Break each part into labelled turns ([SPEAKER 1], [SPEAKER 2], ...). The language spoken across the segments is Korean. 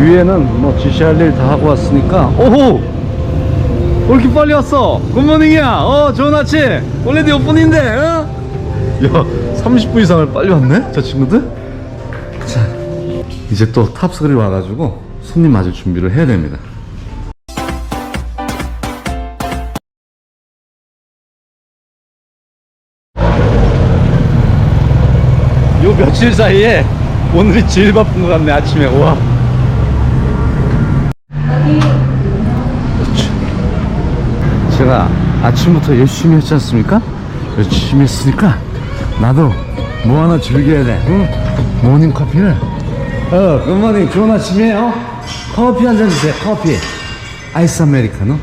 [SPEAKER 1] 위에는 뭐 지시할 일 다 하고 왔으니까. 오호! 왜 이렇게 빨리 왔어? 굿모닝이야. 어 좋은 아침. 원래도 오픈인데 어? 야 30분 이상을 빨리 왔네 저 친구들? 자 이제 또 탑스그릴 와가지고 손님 맞을 준비를 해야 됩니다. 요 며칠 사이에 오늘이 제일 바쁜 것 같네 아침에. 와 제가 아침부터 열심히 했지 않습니까? 열심히 했으니까 나도 뭐 하나 즐겨야 돼 응? 모닝 커피를 어 굿모닝 좋은 아침이에요 커피 한 잔 주세요 커피 아이스 아메리카노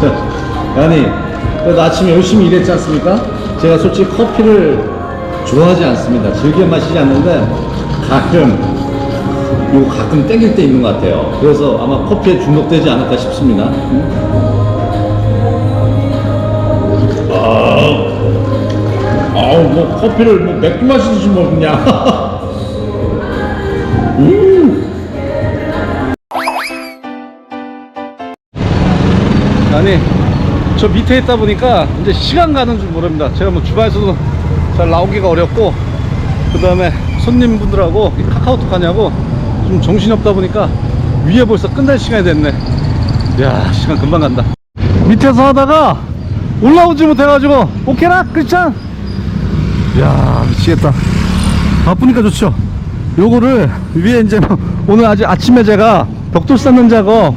[SPEAKER 1] 자, 아니 그래도 아침에 열심히 일했지 않습니까? 제가 솔직히 커피를 좋아하지 않습니다 즐겨 마시지 않는데 가끔 요 가끔 땡길 때 있는 것 같아요. 그래서 아마 커피에 중독되지 않을까 싶습니다. 음? 아, 아우 뭐 커피를 뭐 맥주 마시듯이 뭐 그냥. 음. 아니 저 밑에 있다 보니까 이제 시간 가는 줄 모릅니다. 제가 뭐 주방에서도 잘 나오기가 어렵고 그 다음에 손님분들하고 이 카카오톡 하냐고 좀 정신이 없다 보니까 위에 벌써 끝날 시간이 됐네. 야 시간 금방 간다. 밑에서 하다가 올라오지 못해가지고 오케이나 크리스찬? 야 미치겠다. 바쁘니까 좋죠? 요거를 위에 이제 뭐 오늘 아직 아침에 제가 벽돌 쌓는 작업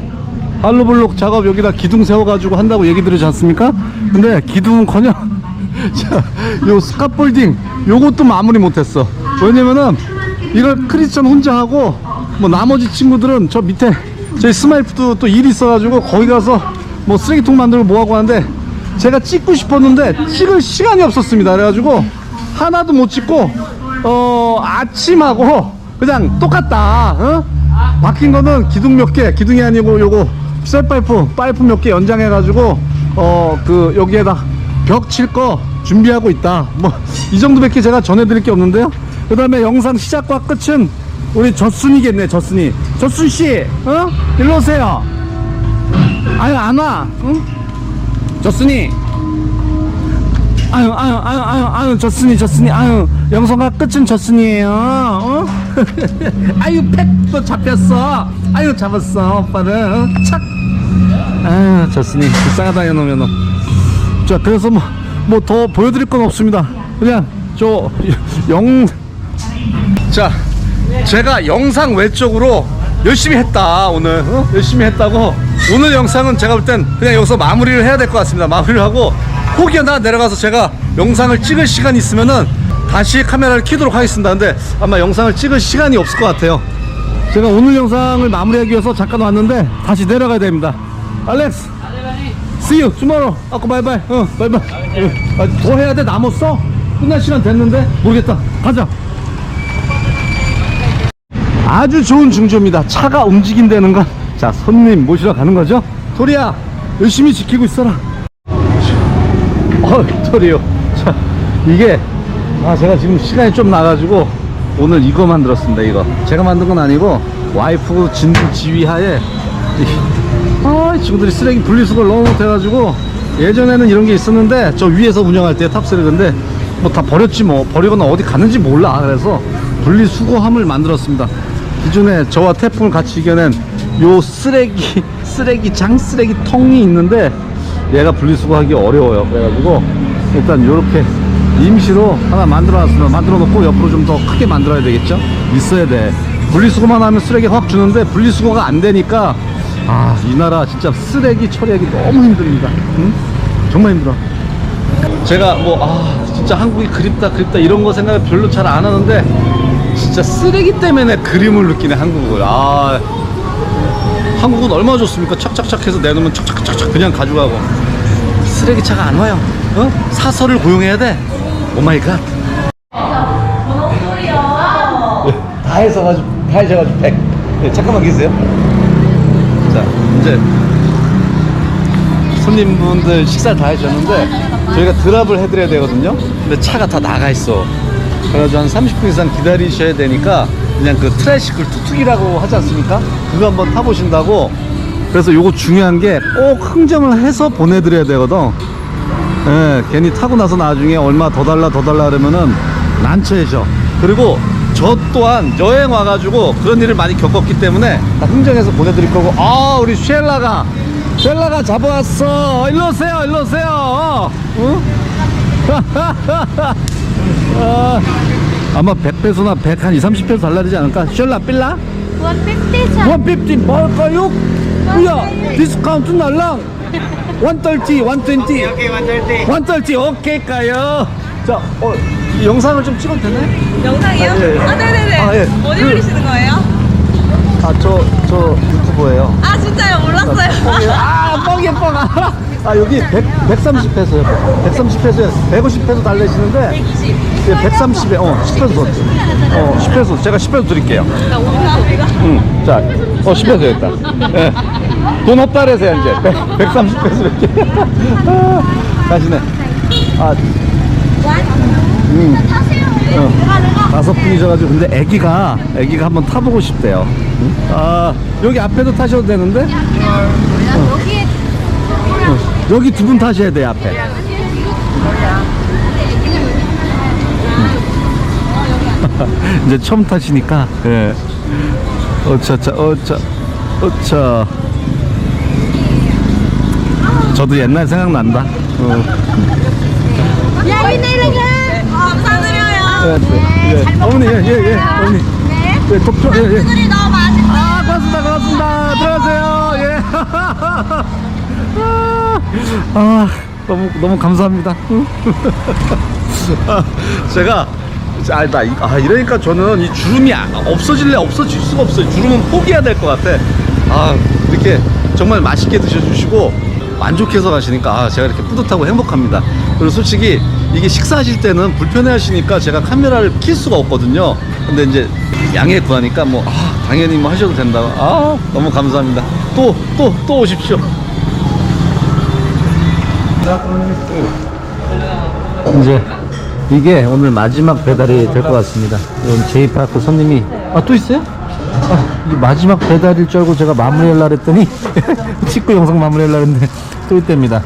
[SPEAKER 1] 할로블록 작업 여기다 기둥 세워가지고 한다고 얘기 들으지 않습니까? 근데 기둥은커녕 자, 요 스카폴딩 요것도 마무리 못했어. 왜냐면은 이걸 크리스천 혼자 하고 뭐 나머지 친구들은 저 밑에 저희 스마일프도 또 일이 있어가지고 거기 가서 뭐 쓰레기통 만들고 뭐하고 하는데 제가 찍고 싶었는데 찍을 시간이 없었습니다. 그래가지고 하나도 못 찍고 어 아침하고 그냥 똑같다 어? 바뀐 거는 기둥 몇 개 기둥이 아니고 요거 셀 파이프 파이프 몇 개 연장해 가지고 어 그 여기에다 벽 칠 거 준비하고 있다. 뭐 이 정도밖에 제가 전해드릴 게 없는데요. 그 다음에 영상 시작과 끝은 우리 젖순이겠네 젖순이. 젖순씨 어? 일로 오세요. 아유 안와 응? 젖순이. 아유 아유 아유 아유 아유 젖순이 젖순이. 아유 영상과 끝은 젖순이에요 어? 아유 팩도 잡혔어. 아유 잡았어 오빠를 어? 착. 아유 젖순이 불쌍하다 이놈 이놈. 자 그래서 뭐 뭐 더 보여드릴 건 없습니다. 그냥 저 영 자 제가 영상 외적으로 열심히 했다 오늘 어? 열심히 했다고 오늘 영상은 제가 볼 땐 그냥 여기서 마무리를 해야 될 것 같습니다 마무리를 하고 혹여나 내려가서 제가 영상을 찍을 시간이 있으면은 다시 카메라를 켜도록 하겠습니다 근데 아마 영상을 찍을 시간이 없을 것 같아요 제가 오늘 영상을 마무리하기 위해서 잠깐 왔는데 다시 내려가야 됩니다 알렉스 See you tomorrow. 아까 바이바이. 어, 바이바이. 어, 아, 더 해야 돼? 남았어? 끝날 시간 됐는데? 모르겠다. 가자. 아주 좋은 징조입니다. 차가 움직인다는 건. 자, 손님 모시러 가는 거죠? 토리야, 열심히 지키고 있어라. 어, 토리요. 자, 이게, 아, 제가 지금 시간이 좀 나가지고, 오늘 이거 만들었습니다, 이거. 제가 만든 건 아니고, 와이프 진두 지휘하에, 이- 아, 이 친구들이 쓰레기 분리수거를 너무 못해가지고 예전에는 이런 게 있었는데 저 위에서 운영할 때 탑쓰레기인데 뭐 다 버렸지 뭐 버리거나 어디 갔는지 몰라 그래서 분리수거함을 만들었습니다 기존에 저와 태풍을 같이 이겨낸 요 쓰레기 쓰레기 장 쓰레기 통이 있는데 얘가 분리수거하기 어려워요 그래가지고 일단 요렇게 임시로 하나 만들어 놨습니다 만들어 놓고 옆으로 좀 더 크게 만들어야 되겠죠 있어야 돼 분리수거만 하면 쓰레기 확 주는데 분리수거가 안 되니까 아, 이 나라 진짜 쓰레기 처리하기 너무 힘듭니다. 응? 정말 힘들어. 제가 뭐, 아, 진짜 한국이 그립다, 그립다 이런 거 생각을 별로 잘 안 하는데, 진짜 쓰레기 때문에 그림을 느끼네, 한국을. 아, 한국은 얼마나 좋습니까? 착착착 해서 내놓으면 착착착착 그냥 가져가고. 쓰레기 차가 안 와요. 어? 사설을 고용해야 돼. 오 마이 갓. 다 해서 가지고, 다 해서 가지고 100. 네, 잠깐만 계세요. 자, 이제 손님분들 식사 다 해주셨는데 저희가 드랍을 해드려야 되거든요. 근데 차가 다 나가 있어. 그래가지고 한 30분 이상 기다리셔야 되니까 그냥 그 트라이시클 툭툭이라고 하지 않습니까? 그거 한번 타보신다고. 그래서 요거 중요한 게 꼭 흥정을 해서 보내드려야 되거든. 예, 괜히 타고 나서 나중에 얼마 더 달라 더 달라 그러면은 난처해져. 그리고 저 또한 여행 와가지고 그런 일을 많이 겪었기 때문에 다 흥정해서 보내드릴 거고. 아 우리 쉘라가. 쉘라가 잡아왔어. 일로 오세요 일로 오세요. 응? 아, 아마 100페소나 100, 한 2, 30페소 달라지지 않을까? 쉘라 빌라?
[SPEAKER 2] 150 sir.
[SPEAKER 1] 150 뭘까요? 뭐야 디스카운트 날랑 130, 120
[SPEAKER 3] Okay, 130.
[SPEAKER 1] 130 오케이까요 자, 어, 이 영상을 좀 찍어도 되나요?
[SPEAKER 4] 영상이요?
[SPEAKER 1] 아, 예, 예.
[SPEAKER 4] 아, 네네네.
[SPEAKER 1] 아, 예.
[SPEAKER 4] 어디
[SPEAKER 1] 그-
[SPEAKER 4] 올리시는 거예요?
[SPEAKER 1] 아, 저, 저 유튜버예요
[SPEAKER 4] 아, 몰랐어요.
[SPEAKER 1] 아, 뻥이야, 뻥. 아, 아, 여기 100, 130페소요. 130페소에 150페소 달래시는데,
[SPEAKER 4] 120.
[SPEAKER 1] 예, 130에, 어, 10페소 더. 어, 10페소. 제가 10페소 드릴게요. 응. 자, 어, 10페소 됐다. 예. 돈 없다 그래서요, 이제. 100, 130페소 이렇게. 아, 가시네. 아, 음. 어. 다섯 분이셔가지고, 근데 애기가, 애기가 한번 타보고 싶대요. 응? 아, 여기 앞에도 타셔도 되는데,
[SPEAKER 2] 여기에
[SPEAKER 1] 어, 여기 두 분 타셔야 돼요, 앞에. 이제 처음 타시니까, 예. 어차차, 어차, 어차. 저도 옛날 생각난다. 어.
[SPEAKER 2] 여기 내려가.
[SPEAKER 4] 감사드 려요.
[SPEAKER 1] 예, 예. 어머니, 예, 예, 예. 어머니.
[SPEAKER 2] 네.
[SPEAKER 1] 예, 독촉, 예, 예.
[SPEAKER 4] 너무 맛있다.
[SPEAKER 1] 아, 고맙습니다, 고맙습니다. 들어가세요. 예. 아, 너무, 너무 감사합니다. 아, 제가, 아, 나, 이- 아, 이러니까 저는 이 주름이 아- 없어질래 없어질 수가 없어요. 주름은 포기해야 될 것 같아. 아, 이렇게 정말 맛있게 드셔주시고, 만족해서 가시니까, 아, 제가 이렇게 뿌듯하고 행복합니다. 그리고 솔직히, 이게 식사하실 때는 불편해 하시니까 제가 카메라를 킬 수가 없거든요. 근데 이제 양해 구하니까 뭐, 아, 당연히 뭐 하셔도 된다고. 아, 너무 감사합니다. 또, 또, 또 오십시오. 이제 이게 오늘 마지막 배달이 될 것 같습니다. 오늘 제이파크 손님이 아 또 있어요? 아, 이 마지막 배달일 줄 알고 제가 마무리하려 했더니 찍고 영상 마무리하려 했는데 또 있답니다.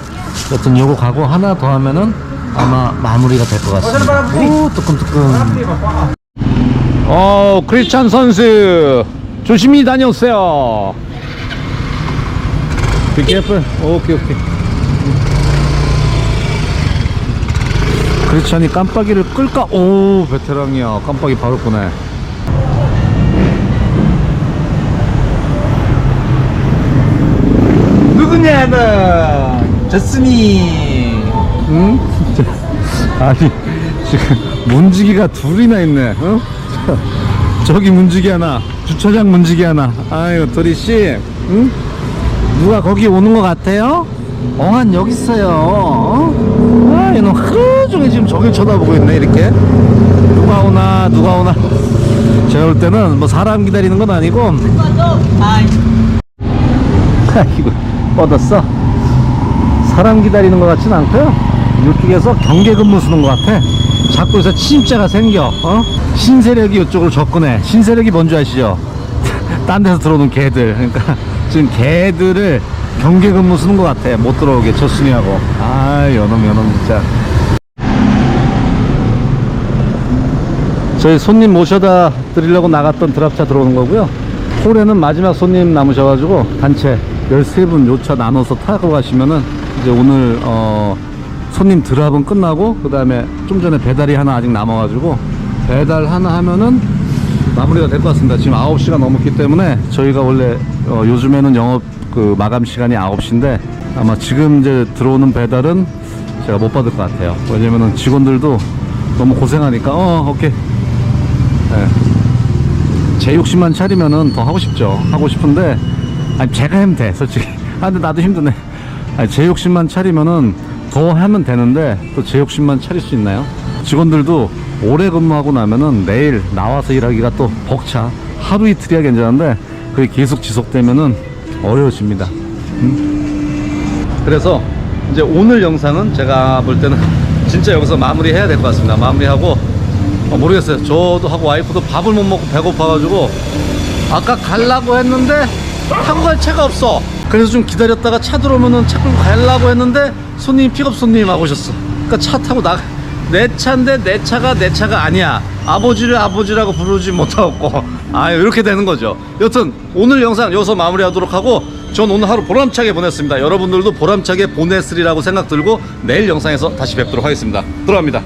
[SPEAKER 1] 여튼 요거 가고 하나 더 하면은 아마 마무리가 될 것 같습니다. 오 뜨끈뜨끈. 어 크리스찬 선수 조심히 다녀오세요. Be careful. 오케이 오케이. 크리스찬이 깜빡이를 끌까? 오 베테랑이야 깜빡이 바로 끄네 누구냐 너 저스니 응? 아니 지금 문지기가 둘이나 있네 어? 저기 문지기 하나 주차장 문지기 하나 아유 도리씨 응? 누가 거기 오는 것 같아요? 엉한 여기 있어요. 어? 아, 얘는 하루 종일 지금 저길 쳐다보고 있네, 이렇게. 누가 오나, 누가 오나. 제가 볼 때는 뭐 사람 기다리는 건 아니고,
[SPEAKER 4] 아이,
[SPEAKER 1] 아이고, 뻗었어. 사람 기다리는 것 같진 않고요. 이쪽에서 경계 근무 쓰는 것 같아. 자꾸 여기서 침자가 생겨, 어? 신세력이 이쪽으로 접근해. 신세력이 뭔지 아시죠? 딴 데서 들어오는 개들. 그러니까 지금 개들을 경계 근무 쓰는 것 같아. 못 들어오게 저순이하고. 아, 여놈, 여놈, 진짜. 저희 손님 모셔다 드리려고 나갔던 드랍차 들어오는 거고요. 홀에는 마지막 손님 남으셔가지고 단체 13분 요차 나눠서 타고 가시면은 이제 오늘 어 손님 드랍은 끝나고 그 다음에 좀 전에 배달이 하나 아직 남아가지고 배달 하나 하면은 마무리가 될 것 같습니다. 지금 9시가 넘었기 때문에 저희가 원래 어 요즘에는 영업 그 마감 시간이 9시인데 아마 지금 이제 들어오는 배달은 제가 못 받을 것 같아요. 왜냐면은 직원들도 너무 고생하니까 어 오케이 예. 제 욕심만 차리면은 더 하고 싶죠. 하고 싶은데, 아니, 제가 하면 돼, 솔직히. 아, 근데 나도 힘드네. 아니, 제 욕심만 차리면은 더 하면 되는데, 또 제 욕심만 차릴 수 있나요? 직원들도 오래 근무하고 나면은 내일 나와서 일하기가 또 벅차. 하루 이틀이야 괜찮은데, 그게 계속 지속되면은 어려워집니다. 음? 그래서 이제 오늘 영상은 제가 볼 때는 진짜 여기서 마무리 해야 될 것 같습니다. 마무리하고, 아, 모르겠어요. 저도 하고 와이프도 밥을 못 먹고 배고파가지고 아까 가려고 했는데 갈 차가 없어. 그래서 좀 기다렸다가 차 들어오면은 차 끌고 가려고 했는데 손님 픽업 손님하고 오셨어. 그러니까 차 타고 나. 내 차인데 내 차가 내 차가 아니야. 아버지를 아버지라고 부르지 못하고 아 이렇게 되는 거죠. 여튼 오늘 영상 여기서 마무리하도록 하고 전 오늘 하루 보람차게 보냈습니다. 여러분들도 보람차게 보냈으리라고 생각 들고 내일 영상에서 다시 뵙도록 하겠습니다. 들어갑니다.